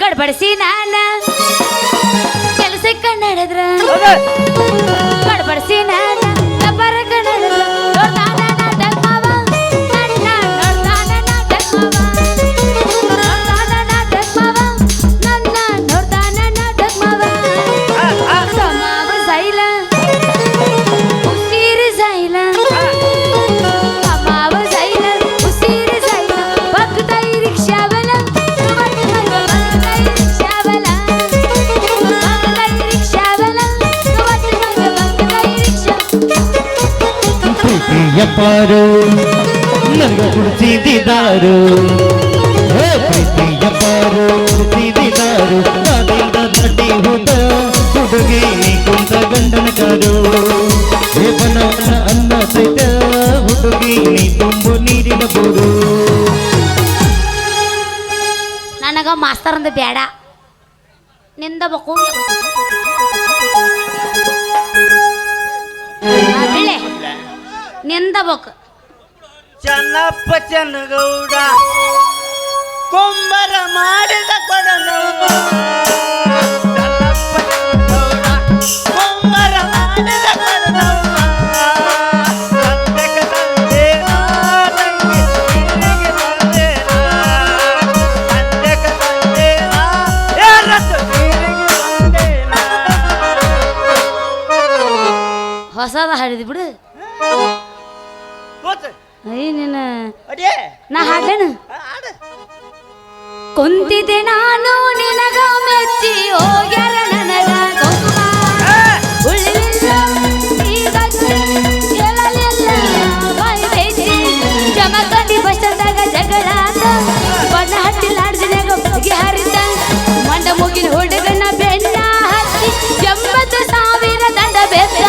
ಗಡ್ಬಡಿಸಿ ನಾನ. ಕೆಲಸಕ್ಕೆ ನಡೆದ್ರ ಪ್ರೀತಿಯ ನನಗೆ ಕುಡಿಸಿದಿದಾರು ಕುಡಿಸಿದಿದ್ದಾರು ಹೇ ಪ್ರೀತಿಯ ಪಾರು ಕುಡಿಸಿದಿದ್ದಾರು ಕಾದಿಂದ ದಾಟಿ ಹೋದ ಹುಡುಗಿ, ಕುಂತ ಗಂಡನ ಕಾರು ಹೇ ಬನವನ ಅನ್ನ ಸಹಿತ ಹುಡುಗಿ ತುಂಬು ನೀರಿನ ನನಗ ಮಾಸ್ತರ್ ಬೇಡ ನಿಂದ ಬಕು ನಿಂದ ಚನ್ನಪ್ಪ ಚನ್ನಗೌಡ ಕುಂಬರ ಮಾಡಿದ ಕೊಡನು ಚೆನ್ನಪ್ಪ ಚೆನ್ನಗೌಡ ಕುಂಬರ ಮಾಡಿದ ಕೊಡನವ್ವ ಹೊಸದ ಹಾಡಿದ್ ಬಿಡು ಕೂತು ಅಯ್ಯ ನೀನು ನಾ ನಿನಗ ಮೆಚ್ಚಿ ಹೋಗ್ಯಾರ ನನಗ ಕುಂಕುಮ ಉಳಿಲಿಲ್ಲ ಈಗ ಕೇಳಲಿಲ್ಲ ಬಾಯಿ ಬೇಸಿ ಜಮಕಂಡಿ ಬಸ್ಸದಾಗ ಜಗಳ ಆತ ಬಣ್ಣ ಹಟ್ಟಿ ಲಾಡ್ಜಿನಾಗ ಬಗೆ ಹರಿತ. ಮಂಡ ಮುಗಿನ ಹುಡುಗನ ಬೆಣ್ಣ ಹತ್ತಿ. ಎಂಬತ್ತು ಸಾವಿರ ದಂಡ ಬೆತ್ತ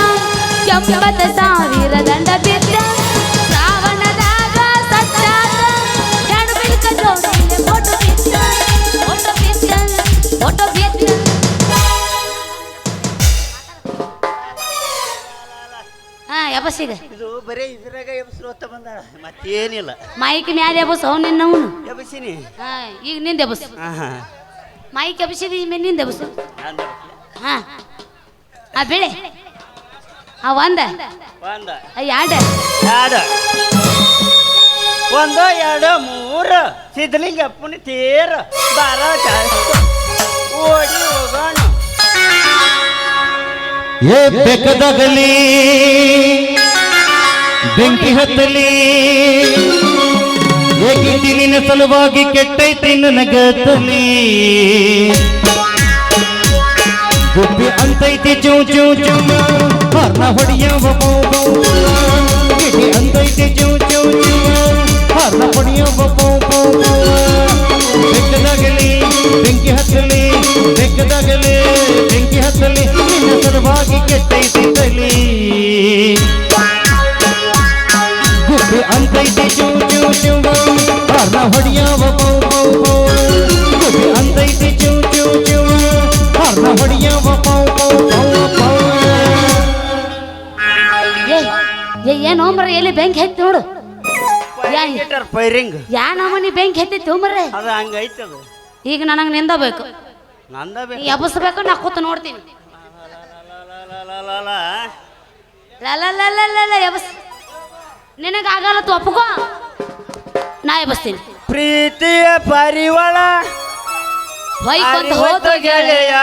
ಎಂಬತ್ತು ಸಾವಿರ ದಂಡ ಬೆತ್ತ ಎಬಸಿಗ ಇದು ಬರೀ ಇದ್ರಾಗ ಎಬ್ಸ್ರೋತ ಬಂದಾಳ. ಮತ್ತೇನಿಲ್ಲ. ಮೈಕ್ ಮ್ಯಾಲೆ ಎಬಸ್ ಅವ್ ನಿನ್ನವನು ಎಬ್ಸಿನಿ. ಹಾ ಈಗ ನಿಂದ ಎಬಸ್. ಆಹಾ ಮೈಕ್ ಎಬಸಿದ ಮೇಲೆ ನಿಂದ ಎಬಸ್. ಹಾ. ಆ ಬೆಳೆ. ಆ ಒಂದ. ಒಂದ. ಎರಡ. ಎರಡು. ಒಂದು ಎರಡು ಮೂರು. ಸಿದ್ಧಲಿಂಗಪ್ಪನ ತೇರ. ಬಾರ ಓಡಿ ಹೋಗೋಣ. ಏ ಬೆಕ್ಕದಾಗಲಿ ಬೆಂಕಿ ಹತ್ತಲಿ ಏಕಿದ್ದಿ ನಿನ್ನ ಸಲುವಾಗಿ ಕೆಟ್ಟೈತಿ ನನಗತ್ತಲಿ ಗುಬ್ಬಿ ಅಂತೈತಿ ಚೂ ಚೂ ಚೂ ಹರ್ನ ಹೊಡಿಯವ ಬೌ ಬೌ ಗಿಡಿ ಅಂತೈತಿ ಚೂ ಚೂ ಚೂ ಹರ್ನ ಹೊಡಿಯವ ಬೌ ಬೌ ಬೆಕ್ಕದಾಗಲಿ ಬೆಂಕಿ ಹತ್ತಲಿ ಬೆಕ್ಕದಾಗಲಿ ಬೆಂಕಿ ಹತ್ತಲಿ ನಿನ್ನ ಸಲುವಾಗಿ ಕೆಟ್ಟೈತಿ ತಲಿ ಗುಬ್ಬಿ ಅಂತೈತಿ ಹೊಡಿಯವ ಗುಬ್ಬಿ ಹೊಡಿಯವ ಏನು ಮರ ಎಲ್ಲಿ ಬೆಂಕಿ ಹತ್ತಿ ನೋಡು. ಪೈರಿಂಗ್ ಯಾ ನಮನಿ ಬೆಂಕಿ ಹತ್ತಿತ್ತು ಮರ್ರೆ. ಅದು ಹಂಗೈತೆ ಅದು ಈಗ ನನಗೆ ನಿಂದಬೇಕು. ನಂದ ನಾ ಕೂತು ನೋಡ್ತೀನಿ. ಲ ಲ ಲ ಲ ಲ ಲ ಎಬಸ್ ನಿನಗಾಗಲ್ಲ ತು ನಾ ಎಬಸ್ತೀನಿ ಪ್ರೀತಿಯ ಪರಿವಳ ಗೆಳೆಯ.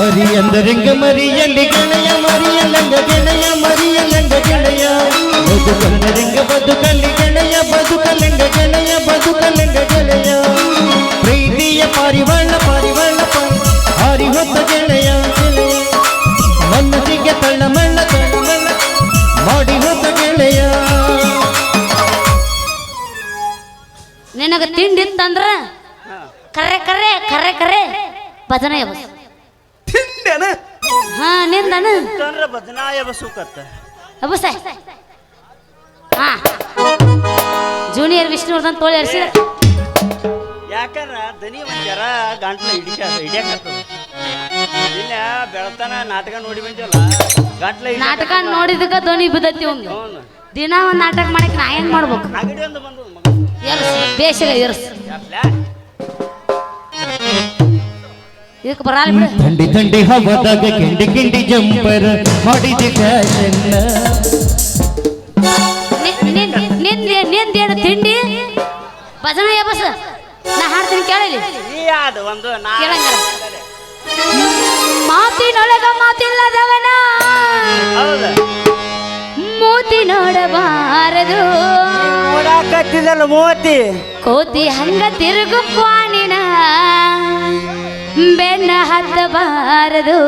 ಮರಿ ಅಂದರಂಗ ಮರಿಯಲ್ಲಿ ಗೆಳೆಯ ಮರಿಯಲ್ಲಂಗ ಗೆಳೆಯ ಮರಿಯಲ್ಲಂಗ ಗೆಳೆಯ ಬದುಕಲ್ಲಿ ಗೆಳೆಯ ತಿಂಡಿತ್ತಂದ್ರ? ಅಂತಂದ್ರ ಕರೆ ಕರೆ ಕರೆ ಕರೆ. ಭಜನೆ ಎಬಸ್. ತಿಂಡನ? ಹಾ ನಿಂದನ? ತಂದ್ರ ಬದನಾಯ ಬಸುಕತ್ತ ಅಬಸ ಹಾ. ಜೂನಿಯರ್ ವಿಷ್ಣುವರ್ಧನ್ ತೋಳಿ ಹರಿಸಿದ ಯಾಕಂದ್ರ ದನಿ ಮಂಜಾರ ಗಂಟ್ಲ ಹಿಡಿಕ ಹಿಡಿಯಕತ್ತದ ಇಲ್ಲ ಬೆಳತನ ನಾಟಕ ನೋಡಿ ಬಂದಿವಲ್ಲ ಗಂಟ್ಲ ನಾಟಕ ನೋಡಿದಕ್ಕ ಧ್ವನಿ ಬಿದ್ದತಿ ಒಂದು. ದಿನ ಒಂದು ನಾಟಕ ಮಾಡಕ್ಕೆ ನಾ ಹೆಂಗ್ ಮಾಡ್ಬೇಕು? ಅಗಡಿ ಒಂದು ಬಂದು ಮಗ. ಬೇಸಿಗೆ ಯಾಕ್ಲೆ? ಇದಕ್ಕೆ ಬರಲ್ಲ ಬಿಡು. ಥಂಡಿ ಥಂಡಿ ಹವಾದಾಗ ಕಿಂಡಿ ಕಿಂಡಿ ಜಂಪರ್ ಮಾಡಿದೆ ಫ್ಯಾಷನ್. ನಿನ್ ನಿಂದೇನು ತಿಂಡಿ? ಭಜನ ಬಸ್? ನಾ ಹಾಡ್ತೀನಿ ಕೇಳಲಿ ಅದು ಒಂದು ನಾ ಕೇಳಂಗಿಲ್ಲ. ಮಾತಿನೊಳಗ ಮಾತಿಲ್ಲದವನ. ಹೌದು. ಮೂತಿ ನೋಡಬಾರದು. ನೋಡಾಕತ್ತಿದಲ್ಲ ಮೂತಿ. ಕೋತಿ ಹಂಗ ತಿರುಗು ಪಾಣಿನ ಬೆನ್ನ ಹತ್ತಬಾರದು.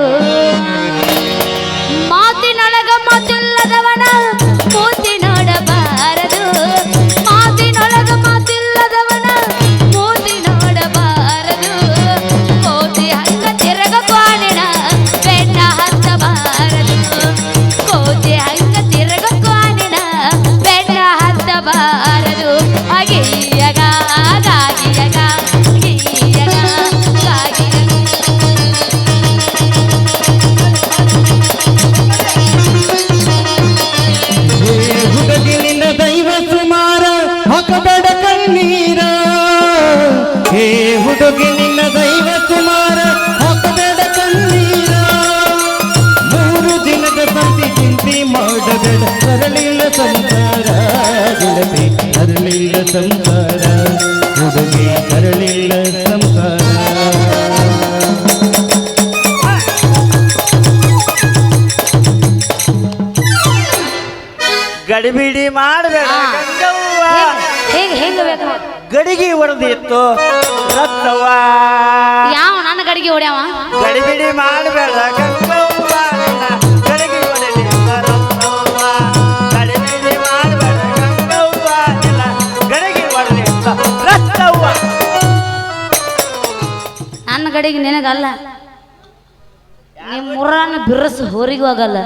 ಗಡಿಗೆ ಹೊಡೆದಿತ್ತು ಯಾವ ನನ್ನ ಗಡಿಗೆ ಹೊಡ್ಯಾವ ಗಡಿಬಿಡಿ ಮಾಡಬೇಡ ಗಂಗವ್ವ. ನಿನ್ನ ಗಡಿಗೆ ಹೊಡೆದಿತ್ತು ರಕ್ತವ್ವ. ಗಡಿಬಿಡಿ ಮಾಡಬೇಡ ಗಂಗವ್ವ. ನಿನ್ನ ಗಡಿಗೆ ಹೊಡೆದಿತ್ತು ರಕ್ತವ್ವ. ನನ್ನ ಗಡಿಗೆ ನಿನಗಲ್ಲ. ನಿಮ್ಮ ಮುರ್ರನ್ನ ಬಿರಸು ಹೋರಿಗೂ ಆಗಲ್ಲ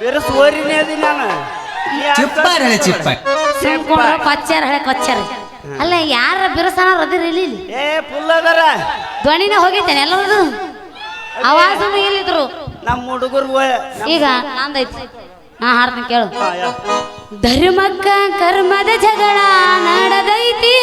ಬಿರಸು ಹೋರಿನೇ ಅದಿ ನಾನು. ಚಿಪ್ಪ ಚಿಪ್ಪ. ಸಿಂಕೊಂಡ್ರ ಕೊಚ್ಚಾರ ಹಳೆ ಕೊಚ್ಚಾರ ಅಲ್ಲ ಯಾರ ಬಿರುಸನ ಇಲ್ಲಿ? ಏ ಫುಲ್ ಅದರ ಧ್ವನಿನೇ ಹೋಗಿದ್ದೇನೆ ಎಲ್ಲರದು? ಆವಾಜ್ ಎಲ್ಲಿದ್ರು? ನಮ್ಮ ಹುಡುಗರು ಈಗ ನಂದೈತಿ ನಾ ಹಾಡ್ತೀನಿ ಕೇಳು. ಧರ್ಮಕ್ಕ ಕರ್ಮದ ಜಗಳ ನಡೆದೈತಿ.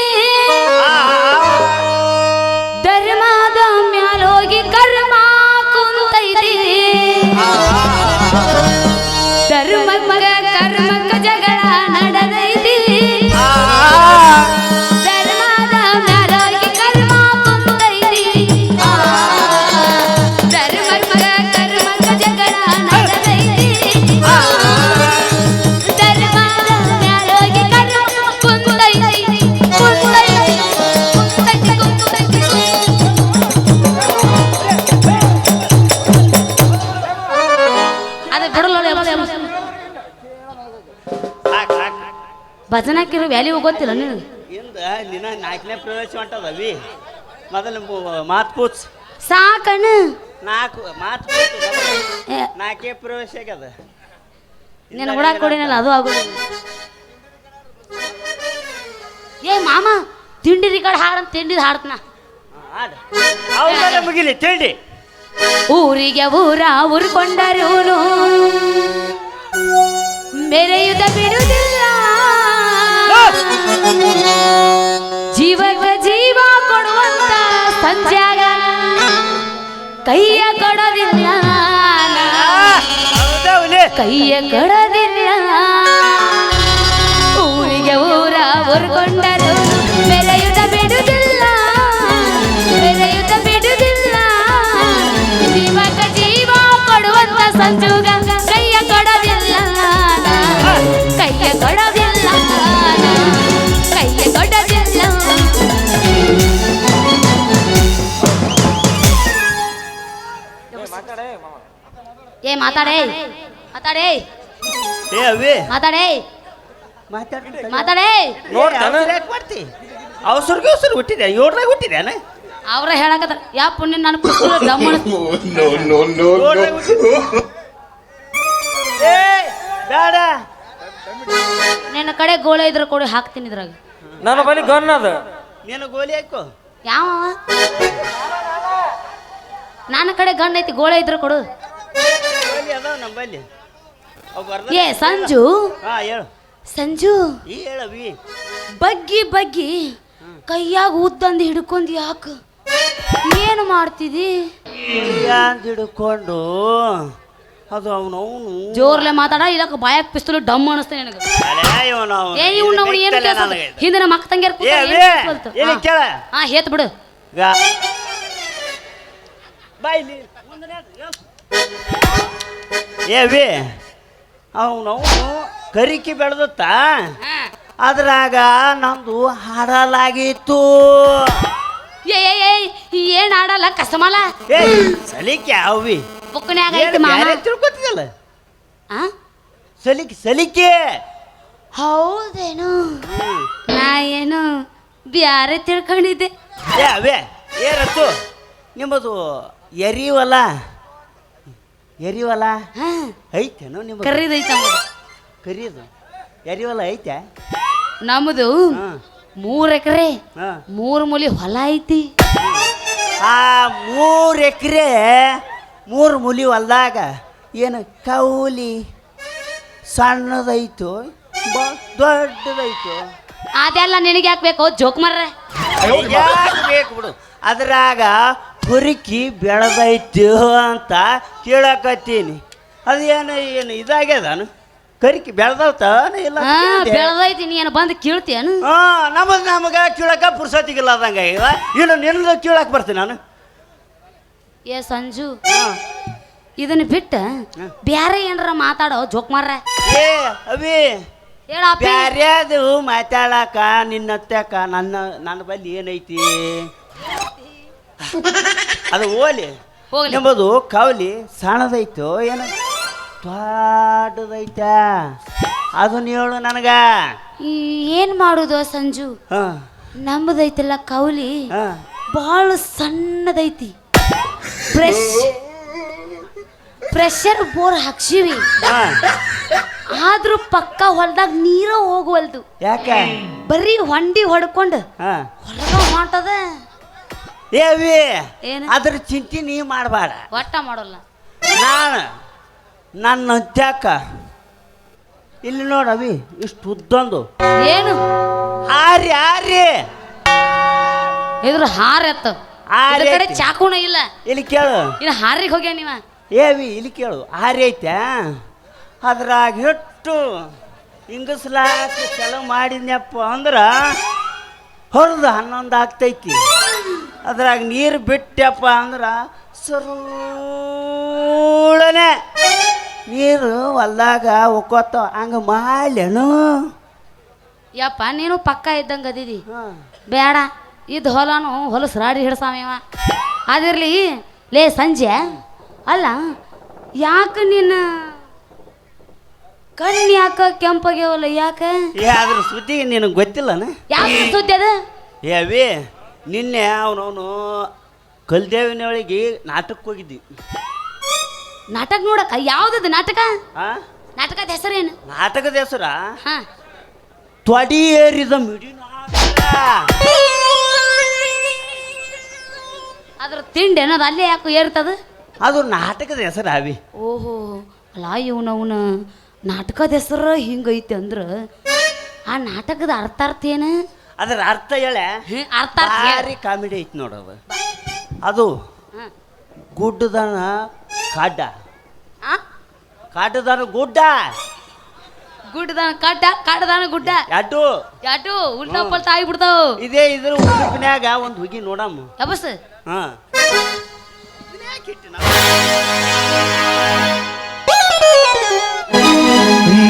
ಭಜನಾಕಿರೋ ವ್ಯಾಲ್ಯೂ ಗೊತ್ತಿಲ್ಲ ನಿನಗೆ. ಇಂದ ನಿನ್ನ ನಾಲ್ಕನೇ ಪ್ರವೇಶ ಹೊಂಟದವಿ ಮೊದಲು ಮಾತು ಮಾತ್ ಸಾಕಣ ನಾಲ್ಕು ಮಾತು ನಾಲ್ಕೇ ಪ್ರವೇಶ ಆಗ್ಯದ. ನಿನ್ನ ಕೂಡ ಕೊಡಿನಲ್ಲ ಅದು ಆಗೋದಿಲ್ಲ ಏ ಮಾಮ ತಿಂಡಿ ಕಡೆ ಹಾಡಂತ ತಿಂಡಿದ ಹಾಡ್ತನ. ಮುಗಿಲಿ ತಿಂಡಿ. ಊರಿಗೆ ಊರ ಊರ್ಕೊಂಡರೂನು ಮೆರೆಯುತ್ತ ಬಿಡುವುದಿಲ್ಲ ಜೀವಕ್ಕೆ ಜೀವ ಕೊಡುವಂತ ಸಂಜಾಗ. ಕೈಯ ಕೊಡೋದಿಲ್ಲ ಕೈಯ ಕೊಡೋದಿಲ್ಲ. ಊರಿಗೆ ಊರ ಹೊರಕೊಂಡರು ಮೆರೆಯುತ್ತ ಬಿಡುವುದಿಲ್ಲ ಮೆರೆಯುತ್ತ ಬಿಡುವುದಿಲ್ಲ ಜೀವಕ ಜೀವ ಕೊಡುವಂತ ಸಂಜುಗ ಏ ಮಾತಾಡೇ. ಮಾತಾಡೇ. ಏ ಅವಿ. ಮಾತಾಡೇ. ಮಾತಾಡೇ. ಮಾಡ್ತಿ ಅವಸರ್ಗೆ ಅವಸರ ಹುಟ್ಟಿದೆ ಏಳ್ರಾಗ ಹುಟ್ಟಿದೇನ ಅವ್ರ ಹೇಳಕತ್ತ ಯಾ ಪುಣ್ಯ ನನ್ನ ಪುಸ್ತಕ ಏ ಬೇಡ ನಿನ್ನ ಕಡೆ ಗೋಳೆ ಇದ್ರ ಕೊಡಿ ಹಾಕ್ತೀನಿ ಇದ್ರಾಗ. ನನ್ನ ಬಳಿ ಗನ್ ಅದ. ನೀನು ಗೋಲಿ ಹಾಕೋ. ಯಾವ? ನನ್ನ ಕಡೆ ಗಂಡ ಐತಿ ಗೋಳೆ ಇದ್ರ ಕೊಡು. ಅದಾವ ನಂಬಲ್ಲಿ? ಏ ಸಂಜು. ಹಾ ಹೇಳು. ಸಂಜು. ಈ ಹೇಳವಿ ಬಗ್ಗಿ ಬಗ್ಗಿ. ಕೈಯಾಗ ಉದ್ದಂದು ಹಿಡ್ಕೊಂಡು ಯಾಕ? ಏನು ಮಾಡ್ತಿದಿ? ಯಾಂದ್ ಹಿಡ್ಕೊಂಡು ಅದು ಅವನವನು ಜೋರ್ಲೆ ಮಾತಾಡ ಇಲ್ಲಕ ಬಾಯಾಗ ಪಿಸ್ತೂಲ್ ಡಮ್ ಅನಿಸ್ತೇನೆ ನನಗೆ. ಏ ಇವ್ ನಾವು ಏನು ಹಿಂದೆ ನಮ್ಮ ಅಕ್ಕ ತಂಗಿಯರ್. ಕೇಳ. ಹಾ ಹೇತ್ ಬಿಡು. ಏವಿ ಅವನು ಕರಿಕಿ ಬೆಳೆದತ್ತ? ಅದ್ರಾಗ ನಂದು ಹಾಡಲಾಗಿತ್ತು. ಏನ್ ಆಡಲ್ಲ ಕಸಮಲ? ಏ ಸಲಿಕೆ ಅವಿ. ಬುಕ್ಕನ್ಯಾಗ ಏನು ಐತಿ ಮಾಮ. ತಿಳ್ಕೊತಿದಲ್ಲ ಆ? ಸಲಿಕೆ ಸಲಿಕೆ. ಹೌದೇನು? ನಾ ಏನು ಬ್ಯಾರೆ ತಿಳ್ಕೊಂಡಿದ್ದೆ. ಏ ಅವೇ ಏನತ್ತು ನಿಮ್ಮದು ಎರಿವಲ್ಲ? ಎರಿವಲ್ಲ ಐತೆನೋ ಐತೇನೋ ನಿಮ್ಮ ಕರೀದು ಕರಿಯೋದು ಎರಿವಲ್ಲ ಐತೆ? ನಮ್ಮದು ಮೂರು ಮೂರ್ ಎಕರೆ. ಹಾಂ. ಮೂರ್ ಮೂಲಿ ಹೊಲ ಐತಿ. ಆ ಮೂರು ಎಕರೆ ಮೂರು ಮುಲಿ ಹೊಲ್ದಾಗ ಏನು ಕೌಲಿ ಸಣ್ಣದೈತು ಬ- ದೊಡ್ಡದೈತು? ಅದೆಲ್ಲ ನಿನಗೆ ಯಾಕೆ ಬೇಕು? ಜೋಕ್ ಮರ್ರೆ. ಯಾಕ್ ಬೇಕು ಬಿಡು. ಅದ್ರಾಗ ಹುರುಕಿ ಬೆಳೆದೈತಿ ಅಂತ ಕೇಳಕತ್ತೀನಿ. ಅದೇನು ಏನು ಇದಾಗ್ಯದಾನು ಕರಿಕಿ ಬೆಳೆದವ್ತಾನ ಇಲ್ಲ ಹಾ. ಬೆಳೆದೈತಿ ನೀ ಏನು ಬಂದು ಕೀಳ್ತೇನು ಹಾ ನಮಗ್ ನಮಗ ಕೀಳಕ ಪುರ್ಸತಿಗಿಲ್ಲ ಅದಂಗ ಈಗ. ಇನ್ನು ನಿನ್ನದು ಕೀಳಕ್ ಬರ್ತೀನಿ ನಾನು. ಏ ಸಂಜು ಹಾ. ಇದನ್ನ ಬಿಟ್ಟ ಬ್ಯಾರೆ ಏನಾರ ಮಾತಾಡೋ ಜೋಕ್ ಮಾರ್ರೆ. ಏ ಅವಿ. ಹೇಳ ಬ್ಯಾರ್ಯಾದು ಮಾತಾಡಕ ನಿನ್ನ ಅತ್ಯಾಕ ನನ್ನ ನನ್ನ ಬಲ್ಲಿ ಏನೈತಿ? ಅದು ಓಲಿ. ಹೋಗ್ಲಿ. ಎಂಬುದು ಕವಲಿ ಸಣ್ಣದೈತು ಏನು? ದೊಡ್ಡದೈತ ಅದನ್ನ ಹೇಳು ನನಗ. ಏನು ಏನ್ ಮಾಡುದು ಸಂಜು? ಹಾ. ನಮ್ಮದೈತಿಲ್ಲ ಕೌಲಿ. ಹಾ. ಬಹಳ ಸಣ್ಣದೈತಿ. ಪ್ರೆಷರ್ ಬೋರ್ ಹಾಕ್ಸಿವಿ. ಹಾ. ಆದ್ರೂ ಪಕ್ಕ ಹೊಲ್ದಾಗ ನೀರ ಹೋಗುವಲ್ದು. ಯಾಕೆ? ಬರೀ ಹೊಂಡಿ ಹೊಡ್ಕೊಂಡು ಹಾ. ಹೊರಗ ಹೊಂಟದ. ಏವಿ ಏನು? ಅದ್ರ ಚಿಂತೆ ನೀ ಮಾಡಬೇಡ ಒಟ್ಟ ಮಾಡೋಲ್ಲ. ನಾನು ನನ್ನ ಹತ್ಯಾಕ ಇಲ್ಲಿ ನೋಡವಿ ಇಷ್ಟು ಉದ್ದೊಂದು. ಏನು? ಆರಿ ಆರಿ ಇದ್ರ ಹಾರ ಎತ್ತ. ಹಾರ್ ಇದ್ರ ಕಡೆ ಐತಿ. ಚಾಕುನ ಇಲ್ಲ. ಇಲ್ಲಿ ಕೇಳು. ಇನ್ನು ಹಾರಿಗೆ ಹೋಗ್ಯ ನೀವ? ಏವಿ ಇಲ್ಲಿ ಕೇಳು. ಆರಿ ಐತೆ. ಅದ್ರಾಗ ಹಿಟ್ಟು ಹಿಂಗಸ್ಲಾಕ ಚಲೋ ಮಾಡಿದ್ನಪ್ಪ ಅಂದ್ರೆ ಹೊರದು ಹನ್ನೊಂದು ಆಗ್ತೈತಿ. ಅದ್ರಾಗ ನೀರು ಬಿಟ್ಟಪ್ಪ ಅಂದ್ರೆ ಸುರೂಳನೆ. ನೀರು ಹೊಲ್ದಾಗ ಒಕ್ಕೋತ ಹಂಗೆ ಮಾಡ್ಲೇನು? ಯಪ್ಪ ನೀನು ಪಕ್ಕ ಇದ್ದಂಗೆ ಅದಿದಿ. ಬೇಡ ಇದು ಹೊಲನು ಹೊಲಸು ರಾಡಿ ಹಿಡ್ಸಾಮಿವ ಅದಿರ್ಲಿ ಲೇ ಸಂಜೆ. ಅಲ್ಲ ಯಾಕ ನಿನ್ನ ಕಣ್ಣು ಯಾಕ ಕೆಂಪಾಗ್ಯಾವಲ್ಲ ಯಾಕ? ಏ ಅದ್ರ ಸುದ್ದಿ ನಿನಗೆ ಗೊತ್ತಿಲ್ಲನ? ಯಾಕ ಸುದ್ದಿ ಅದ? ಏ ಅವಿ ನಿನ್ನೆ ಅವನವನು ಕಲ್ದೇವಿನೊಳಗೆ ನಾಟಕಕ್ಕೆ ಹೋಗಿದ್ವಿ ನಾಟಕ ನೋಡಕ ಯಾವ್ದದ ನಾಟಕ? ಆ? ನಾಟಕದ ಹೆಸರೇನು? ನಾಟಕದ ಹೆಸರ? ಹಾ. ತ್ವಡಿ ಏರಿದ ಮಿಡಿ ನಾಟಕ. ಅದ್ರ ತಿಂಡಿ ಅನ್ನೋದು ಅಲ್ಲೇ ಯಾಕೋ ಏರ್ತದ ಅದು ನಾಟಕದ ಹೆಸರು ಅವಿ. ಓಹೋ ಅಲ್ಲ ಇವನವನ ನಾಟಕದ ಹೆಸರು ಹಿಂಗೈತೆ ಅಂದ್ರ ಆ ನಾಟಕದ ಅರ್ಥ ಅರ್ಥ ಏನು? ಅದರ ಅರ್ಥ ಹೇಳೆ? ಹ್ಮ್, ಅರ್ಥ ಅರ್ಥ ಹೇಳು. ಭಾರಿ ಕಾಮಿಡಿ ಐತಿ ನೋಡದು ಅದು. ಹಾ. ಗುಡ್ಡದನ ಕಾಡ್ಡ. ಆ? ಕಾಡದನ ಗುಡ್ಡ. ಗುಡ್ಡದನ ಕಡ್ಡ ಕಾಡದನ ಗುಡ್ಡ. ಯಾಟು ಯಾಟು ಉಲ್ಟಾ ಪಲ್ಟಾ ಆಗಿಬಿಡ್ತಾವು ಇದೇ ಇದ್ರ ಉಡುಪಿನ್ಯಾಗ ಒಂದು ಹುಗಿ ನೋಡಮ್ಮ ಯಬಸ್ ಹಾ.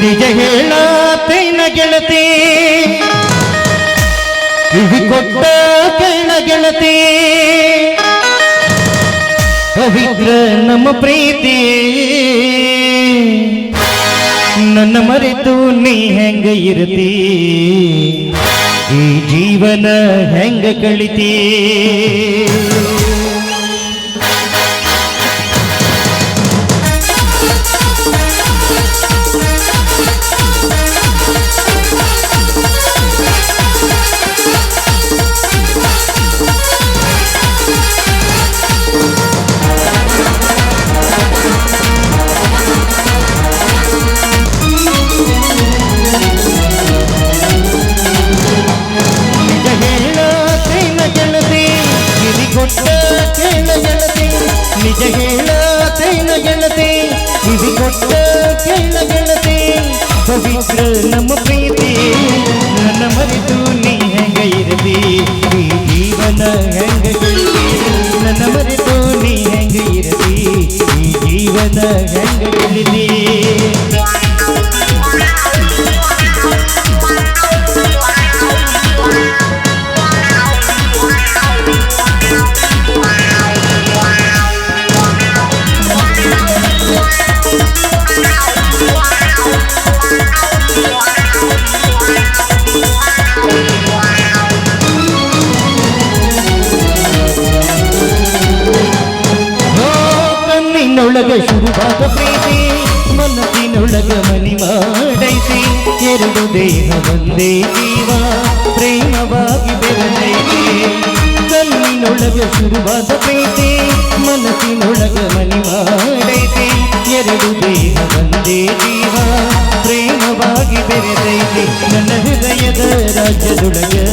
ನಿಜ ಹೇಳತೈನ ಗೆಳತಿ. ಕಿವಿ ಕೊಟ್ಟ ಕೆಳ ಗೆಳತಿ. ಪವಿತ್ರ ನಮ್ಮ ಪ್ರೀತಿ. ನನ್ನ ಮರೆತು ನೀ ಹೆಂಗ ಇರತಿ? ಈ ಜೀವನ ಹೆಂಗ ಕಳಿತಿ? ಪವಿತ್ರ ನಮ್ಮ ಪ್ರೀತಿ, ನನ್ನ ಮರೆತು ನೀ ಹೆಂಗ ಇರದಿ ಈ ಜೀವನ ಹೆಂಗ ನನ್ನ ಮರೆತು ನೀ ಹೆಂಗ ಇರದಿ ಈ ಜೀವನ ಹೆಂಗ ಗೆಳತಿ again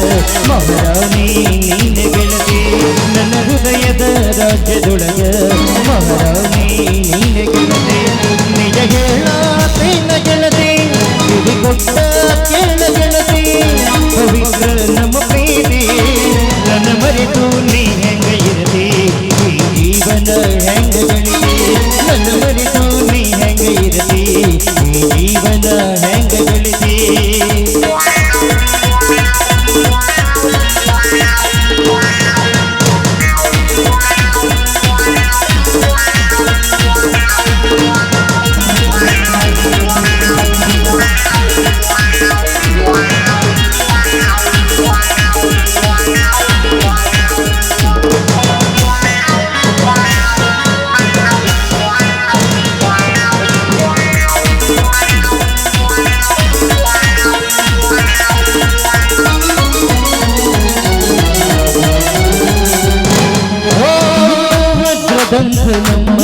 ವಜ್ರದಂಥ ನಮ್ಮ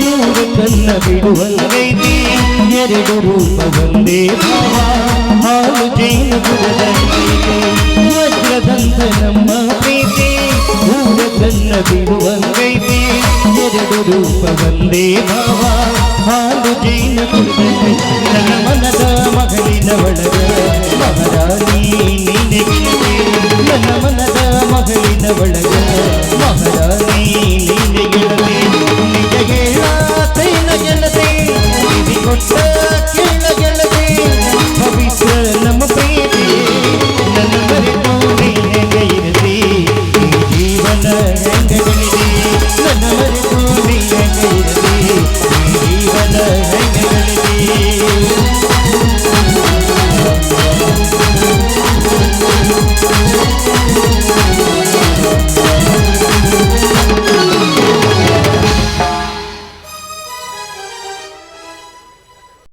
ನೂರು ಕನ್ನ ಬಿಡುವಂಗೈತಿ ಎರಡು ರೂಪ ಒಂದೇ ಭಾವ, ಹಾಲು ಜೈನ ಗುರುದಂಗೈತಿ ವಜ್ರದಂಥ ನಮ್ಮ ಪ್ರೀತಿ, ನೂರು ಕನ್ನ ಬಿಡುವಂಗೈತಿ ಎರಡು ರೂಪ ಒಂದೇ ಹಾಲು ಜೈನ ಗುರುದಂಗೈತಿ ನನ್ನ ಮನದ ಮಗಳಿನ ಒಳಗ ಮಹಾರಾಣಿ ನೀನೆ ಗೆಳತಿ ನನ್ನ ಮನದ ಮಗಳಿನ